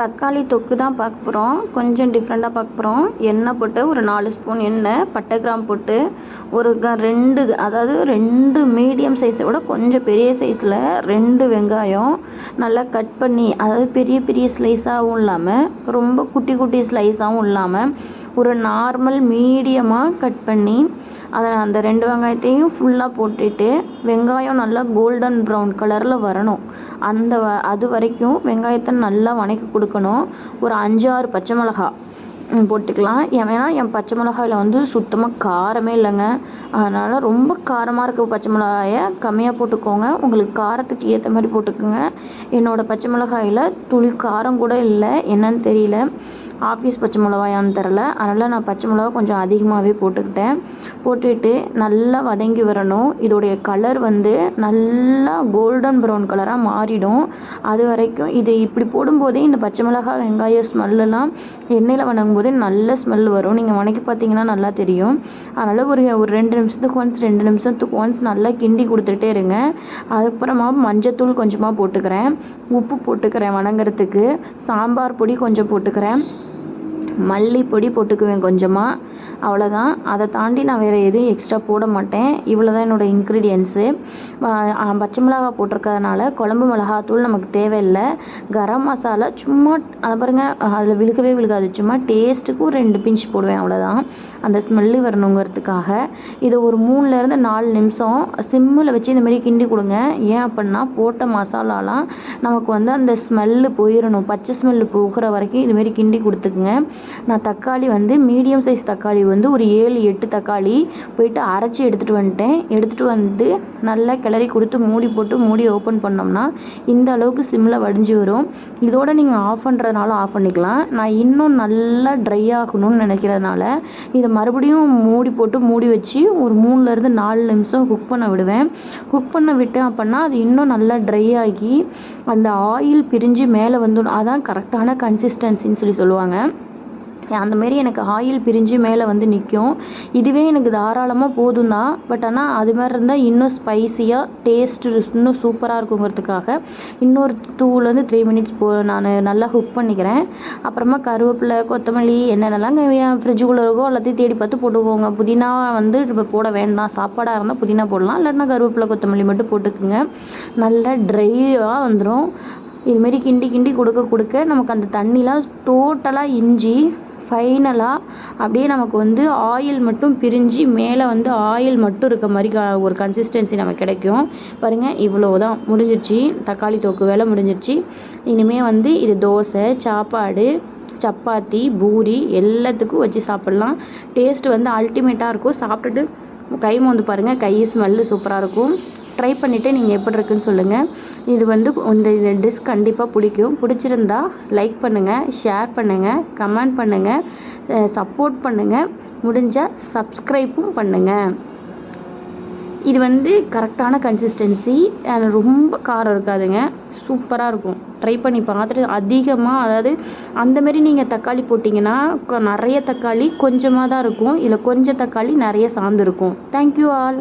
தக்காளி தொக்கு தான் பார்க்க போகிறோம் கொஞ்சம் டிஃப்ரெண்ட்டாக பார்க்க போகிறோம் எண்ணெய் போட்டு ஒரு நாலு ஸ்பூன் எண்ணெய் பட்டை கிராம் போட்டு ஒரு க ரெண்டு அதாவது ரெண்டு மீடியம் சைஸை விட கொஞ்சம் பெரிய சைஸில் ரெண்டு வெங்காயம் நல்லா கட் பண்ணி அதாவது பெரிய பெரிய ஸ்லைஸாகவும் இல்லாமல் ரொம்ப குட்டி குட்டி ஸ்லைஸாகவும் இல்லாமல் ஒரு நார்மல் மீடியமாக கட் பண்ணி அதை அந்த ரெண்டு வெங்காயத்தையும் ஃபுல்லாக போட்டுட்டு வெங்காயம் நல்லா கோல்டன் ப்ரௌன் கலரில் வரணும். அந்த வ அது வரைக்கும் வெங்காயத்தை நல்லா வதக்கி கொடுக்கணும். ஒரு அஞ்சு ஆறு பச்சை மிளகா போட்டுக்கலாம். ஏன்னா என் பச்சை மிளகாயில் வந்து சுத்தமாக காரமே இல்லைங்க. அதனால் ரொம்ப காரமாக இருக்க பச்சை மிளகாயை கம்மியாக போட்டுக்கோங்க. உங்களுக்கு காரத்துக்கு ஏற்ற மாதிரி போட்டுக்கோங்க. என்னோடய பச்சை மிளகாயில் துளி காரம் கூட இல்லை. என்னன்னு தெரியல. ஆஃபீஸ் பச்சை மிளகாயான்னு தெரில அதனால் நான் பச்சை மிளகா கொஞ்சம் அதிகமாகவே போட்டுக்கிட்டேன். போட்டுட்டு நல்லா வதங்கி வரணும். இதோடைய கலர் வந்து நல்லா கோல்டன் ப்ரௌன் கலராக மாறிடும். அது வரைக்கும் இது இப்படி போடும்போதே இந்த பச்சை மிளகாய் வெங்காய ஸ்மெல்லாம் எண்ணெயில் வணங்கும் போது நல்ல ஸ்மெல் வரும். நீங்கள் வணக்கி பார்த்தீங்கன்னா நல்லா தெரியும். அதனால் ஒரு ஒரு ரெண்டு நிமிஷத்துக்கு ஒன்ஸ் ரெண்டு நிமிஷத்துக்கு ஒன்ஸ் நல்லா கிண்டி கொடுத்துட்டே இருங்க. அதுக்கப்புறமா மஞ்சத்தூள் கொஞ்சமாக போட்டுக்கிறேன். உப்பு போட்டுக்கிறேன் வணங்குறதுக்கு. சாம்பார் பொடி கொஞ்சம் போட்டுக்கிறேன். மல்லிப்பொடி போட்டுக்குவேன் கொஞ்சமாக அவ்வளோதான் அதை தாண்டி நான் வேறு எதுவும் எக்ஸ்ட்ரா போட மாட்டேன். இவ்வளோ தான் என்னோடய இன்க்ரீடியன்ஸு பச்சை மிளகா போட்டிருக்கறதுனால குழம்பு மிளகாத்தூள் நமக்கு தேவையில்லை. கரம் மசாலா சும்மா அதை பாருங்கள் அதில் விழுகவே விழுகாது. சும்மா டேஸ்ட்டுக்கும் ரெண்டு பிஞ்ச் போடுவேன் அவ்வளோதான் அந்த ஸ்மெல்லு வரணுங்கிறதுக்காக. இதை ஒரு மூணுலேருந்து நாலு நிமிஷம் சிம்மில் வச்சு இந்தமாரி கிண்டி கொடுங்க. ஏன் அப்படின்னா போட்ட மசாலாலாம் நமக்கு வந்து அந்த ஸ்மெல்லு போயிடணும் பச்சை ஸ்மெல்லு போகிற வரைக்கும் இதுமாரி கிண்டி கொடுத்துக்குங்க. நான் தக்காளி வந்து மீடியம் சைஸ் தக்காளி வந்து ஒரு ஏழு எட்டு தக்காளி போயிட்டு அரைச்சி எடுத்துகிட்டு வந்துட்டேன். எடுத்துகிட்டு வந்து நல்லா கிளறி கொடுத்து மூடி போட்டு மூடி ஓப்பன் பண்ணோம்னா இந்த அளவுக்கு சிம்மில் வடிஞ்சு வரும். இதோட நீங்கள் ஆஃப் பண்ணுறதுனால ஆஃப் பண்ணிக்கலாம். நான் இன்னும் நல்லா ட்ரை ஆகணும்னு நினைக்கிறதுனால இதை மறுபடியும் மூடி போட்டு மூடி வச்சு ஒரு மூணுலேருந்து நாலு நிமிஷம் குக் பண்ண விடுவேன். குக் பண்ண விட்டேன் அப்படின்னா அது இன்னும் நல்லா ட்ரை ஆகி அந்த ஆயில் பிரிஞ்சு மேலே வந்துடும். அதான் கரெக்டான கன்சிஸ்டன்சின்னு சொல்லி சொல்லுவாங்க. அந்த மாரி எனக்கு ஆயில் பிரிஞ்சு மேலே வந்து நிற்கும் இதுவே எனக்கு தாராளமாக போதும் தான் பட் ஆனால் அது மாதிரி இருந்தால் இன்னும் ஸ்பைசியாக டேஸ்ட்டு இன்னும் சூப்பராக இருக்குங்கிறதுக்காக இன்னொரு டூலேருந்து த்ரீ மினிட்ஸ் போ நான் நல்லா குக் பண்ணிக்கிறேன். அப்புறமா கருவேப்பிலை கொத்தமல்லி என்னென்னலாம் என் ஃப்ரிட்ஜுக்குள்ளே இருக்கோ எல்லாத்தையும் தேடி பார்த்து போட்டுக்கோங்க. புதினா வந்து இப்போ போட வேண்டாம். சாப்பாடாக இருந்தால் புதினா போடலாம். இல்லைன்னா கருவேப்பிலை கொத்தமல்லி மட்டும் போட்டுக்குங்க. நல்லா ட்ரையாக வந்துடும் இதுமாரி கிண்டி கிண்டி கொடுக்க கொடுக்க நமக்கு அந்த தண்ணிலாம் டோட்டலாக இஞ்சி ஃபைனலாக அப்படியே நமக்கு வந்து ஆயில் மட்டும் பிரிஞ்சு மேலே வந்து ஆயில் மட்டும் இருக்க மாதிரி க ஒரு கன்சிஸ்டன்சி நமக்கு கிடைக்கும். பாருங்கள் இவ்வளோ தான் முடிஞ்சிருச்சு. தக்காளி தொக்கு வேலை முடிஞ்சிருச்சு. இனிமேல் வந்து இது தோசை சாப்பாடு சப்பாத்தி பூரி எல்லாத்துக்கும் வச்சு சாப்பிட்லாம். டேஸ்ட்டு வந்து அல்டிமேட்டாக இருக்கும். சாப்பிட்டுட்டு கை வந்து பாருங்கள் கை ஸ்மெல்லு சூப்பராக இருக்கும். ட்ரை பண்ணிவிட்டு நீங்கள் எப்படி இருக்குன்னு சொல்லுங்கள் இது வந்து இந்த டிஷ் கண்டிப்பாக பிடிக்கும். பிடிச்சிருந்தா லைக் பண்ணுங்கள் ஷேர் பண்ணுங்கள் கமெண்ட் பண்ணுங்கள் சப்போர்ட் பண்ணுங்கள் முடிஞ்சால் சப்ஸ்கிரைப்பும் பண்ணுங்கள் இது வந்து கரெக்டான கன்சிஸ்டன்சி ரொம்ப காரம் இருக்காதுங்க. சூப்பராக இருக்கும். ட்ரை பண்ணி பார்த்துட்டு அதிகமாக அதாவது அந்தமாரி நீங்கள் தக்காளி போட்டிங்கன்னா நிறைய தக்காளி கொஞ்சமாக தான் இருக்கும். இதில் கொஞ்சம் தக்காளி நிறைய சார்ந்து இருக்கும். Thank you all